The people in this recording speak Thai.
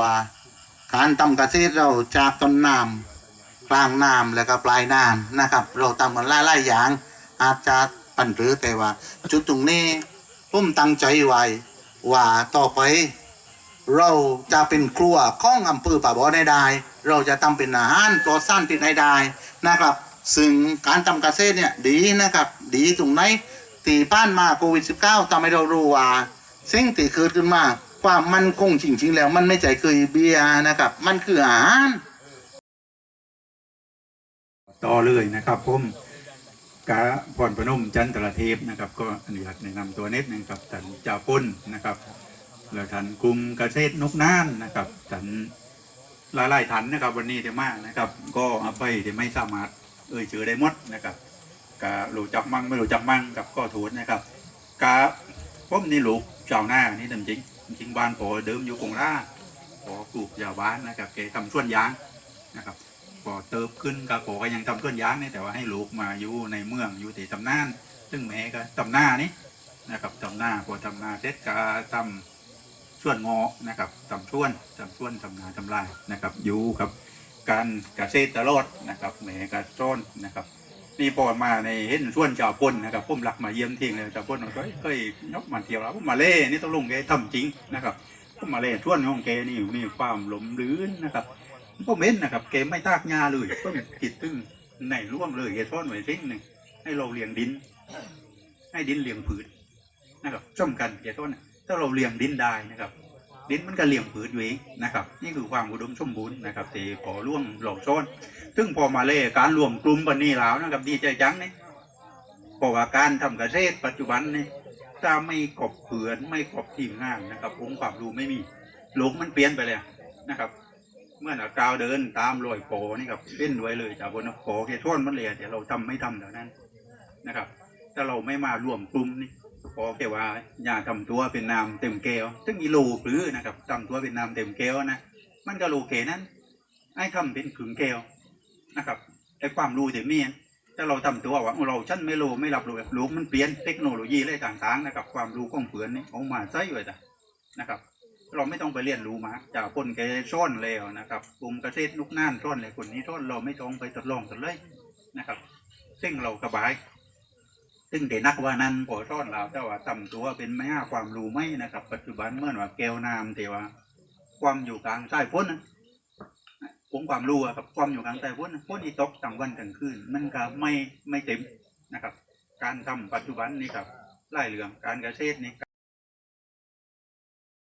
ว่าการทำเกษตรเราจากต้นน้ำกลางน้ำแล้วก็ปลายน้ำนะครับ เราทำกันหลายๆอย่าง อาจจะปันหรือแต่ว่า จุดตรงนี้ผมตั้งใจไว้ว่าต่อไป เราจะเป็นครัวข้องอำเภอป่าบ่อได้ได้ เราจะทำเป็นอาหารปลอดสารพิษได้ได้นะครับ ซึ่งการทำเกษตรเนี่ยดีนะครับ ดีตรงไหนตีป้านมาโควิด -19 ทำให้เรารู้ว่าสิ่งที่เกิดขึ้นมา ความมั่นคงจริงๆแล้ว มันไม่ใช่เคยเบียนะครับ มันคืออาหารต่อเลยนะครับผมกาพรพนมจันทรเทพนะครับ ก็อนุญาตแนะนำตัวนิดนึงครับท่านจ้าปุ้นนะครับแล้วท่านกลุ่มเกษตรนกน่านนะครับท่านหลายๆท่านนะครับ วันนี้ที่มากนะครับ ก็เอาไปที่ไม่สามารถเอ่ยชื่อได้หมดนะครับการู้จักมั่งไม่รู้จักมั่งกับก็ถูนนะครับกาผมนี่หลูก ชาวนานี่จริงจริงบ้านปอเดิมอยู่กรุงราปอปลูกยาบ้านนะครับแกทำสวนยางนะครับพอเติบขึ้นก็โกก็ยังทำต้นยางนี่แต่ว่าให้ลูกมาอยู่ในเมืองอยู่ที่ตำนาน ซึ่งแม่ก็ตำหน้านี่นะครับตำหน้าพอตำหน้าเสร็จก็ทำส่วนงอนะครับทำส่วนทำส่วนทำนาทำลายนะครับอยู่กับการเกษตรตลอดนะครับแม่ก็ต้นนะครับ นี่พอมาในเห็นส่วนชาวพนนะครับผมหลักมาเยี่ยมทิ้งเลยชาวพนก็เคยยกมาเที่ยวแล้วผมมาเล่นี่ต้องลงแกทำจริงนะครับผมมาเล่ส่วนของแกนี่มีความหลมลื่นนะครับผมเห็นนะครับเกไม่ตากงาเลยก็ติดตึงในร่วงเลยเกซ่อนไว้ทิ้งหนึ่งให้เราเลี้ยงดิน ให้ดินเลี้ยงผืนนะครับช่มกันเกซ่อนถ้าเราเลี้ยงดินได้นะครับ ดินมันก็เลี้ยงผืนอยู่เองนะครับ นี่คือความอุดมสมบูรณ์นะครับที่ขอร่วงหลอกซ่อนซึ่งพอมาเล่การรวมกลุ่มปันนี้แล้วนะครับดีใจจังนี่เพราะว่าการทำเกษตรปัจจุบันนี่ถ้าไม่กบเผือนไม่กบทีมงานนะครับองค์ความรู้ไม่มีโลกมันเปลี่ยนไปแล้วนะครับเมื่อหนากาวเดินตามรอยโปนี่ครับเล่นไว้เลยจากบนโปแค่ท่อนมันเลยแต่เราทำไม่ทำเดี๋ยวนั้นนะครับ ถ้าเราไม่มารวมกลุ่มนี่ อแค่ว่าอย่าทำตัวเป็นนามเต็มแก้วซึ่งอีโลหรือนะครับทำตัวเป็นนามเต็มแก้วนะมันก็โลเคนั้นไอ้ทำเป็นขึงแก้วนะครับไอ้ความรู้ที่มีถ้าเราทำตัวว่าเราชั้นไม่รู้ไม่รับรู้รู้มันเปลี่ยนเทคโนโลยีอะไรต่างๆนะครับความรู้ของเพื่อนนี่เอามาใช้ไว้จ้ะนะครับ เราไม่ต้องไปเรียนรู้มาจากคนแกซ่อนแล้วนะครับกลุ่มเกษตรลูกน่านซ่อนเลยคนนี้ซ่อนเราไม่ต้องไปทดลองกันเลยนะครับซึ่งเราสบาย ซึ่งเด็นักว่านั้นพอทอดเราแต่ว่าทำตัวเป็นไม่ห้าความรู้ไม่นะครับ ปัจจุบันเมื่อว่าแก้วน้ำแต่ว่า ความอยู่กลางใต้พ้นนะผมความรู้อะกับความอยู่กลางใต้พ้นพ้นอีตกต่างวันต่างคืนมันก็ไม่ไม่เต็มนะครับ การทำปัจจุบันนี่ครับไล่เหลืองการเกษตรนี่